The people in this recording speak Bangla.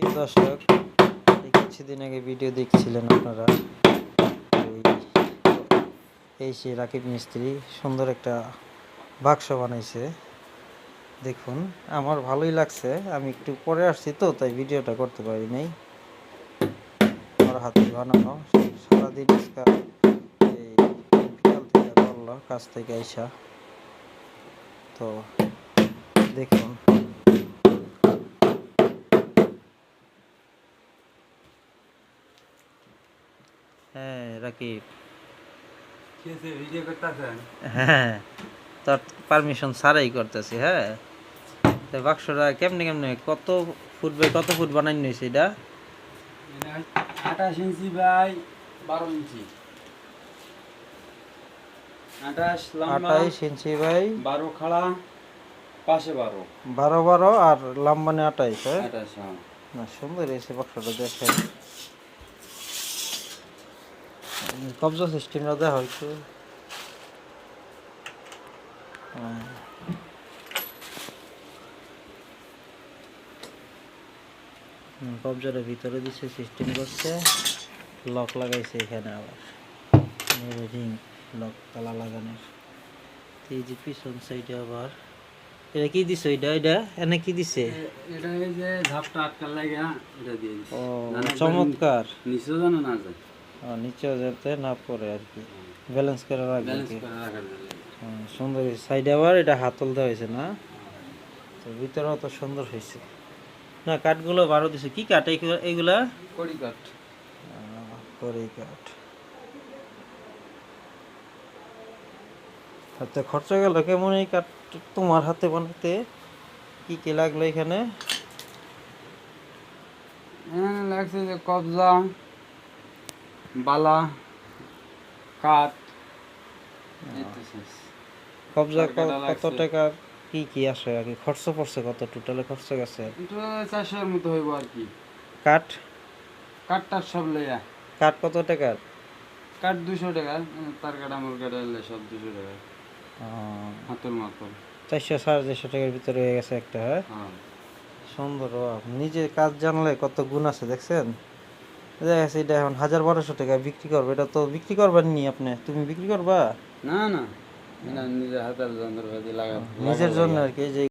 প্রিয় এই কিছুদিন আগে ভিডিও দেখছিলেন আপনারা এই সে রাকিব মিস্ত্রি সুন্দর একটা বাক্স বানাইছে। দেখুন, আমার ভালোই লাগছে। আমি একটু পরে আসছি তো, তাই ভিডিওটা করতে পারি নাই। আমার হাতে বানানো, সারাদিন এই বিকাল কাজ থেকে আইসা। তো দেখুন হ্যাঁ রাকিব। হ্যাঁ তোর পারমিশন ছাড়াই করতেছি হ্যাঁ? তো বাক্সটা কেমনে কেমনে কত ফুট বাই কত ফুট বানাই নিয়েছে এটা? আঠাশ ইঞ্চি বাই বারো ইঞ্চি। আঠাশ ইঞ্চি বাই বারো খাড়া পাশে বারো। বারো বারো আর লাম্বানে আঠাইশ হ্যাঁ? হ্যাঁ। না সুন্দর এসে বাক্সটা দেখেন কবজা সিস্টেমটা দেখা একটু হ্যাঁ। কবজাটা ভিতরে দিছে সিস্টেম করছে। লক লাগাইছে এখানে আবার। রিং লক তালা লাগানোর। এই যে পিছন সাইডে আবার। এটা কি দিছে এটা এটা? এনে কি দিছে? এটা এই যে ঝাপটা আটকার লাগে হ্যাঁ, এটা দিয়ে ও চমৎকার। জানো না যায় নিচেও যাতে না পড়ে আর কি। ব্যালেন্স করে রাখবে সুন্দর সাইডে আবার এটা হাতল দেওয়া হয়েছে না? তো ভিতরেও তো সুন্দর হয়েছে। না কাঠগুলো বারো দিছে। কি কাঠ এইগুলা- কড়ি কাঠ কাঠ হাতে খরচা গেল কেমন এই কাঠ তোমার হাতে বানাতে? কি কি লাগল এখানে লাগছে যে কবজা বালা কাঠ এই কবজা কত লাগছে। টাকা কি কি আসে আর কি খরচ পড়ছে কত? টোটালে খরচ গেছে? চারশোর মতো হইব আর কি। কাঠ? কাঠটার সব লইয়া। কাঠ কত টাকার? কাঠ দুশো টাকা তার কাটা মোর কাটা হলে সব দুশো টাকা। হাতল চারশো সাড়ে চারশো টাকার ভিতরে হয়ে গেছে একটা হ্যাঁ? হ্যাঁ। সুন্দর ও, নিজে কাজ জানলে কত গুণ আছে দেখছেন? দেখা গেছে এটা এখন হাজার বারোশো টাকা বিক্রি করবে এটা তো বিক্রি করবার নি আপনি? তুমি বিক্রি করবা? না না। নিজের হাতের যন্ত্রপাতি লাগা নিজের জন্য আর কি যে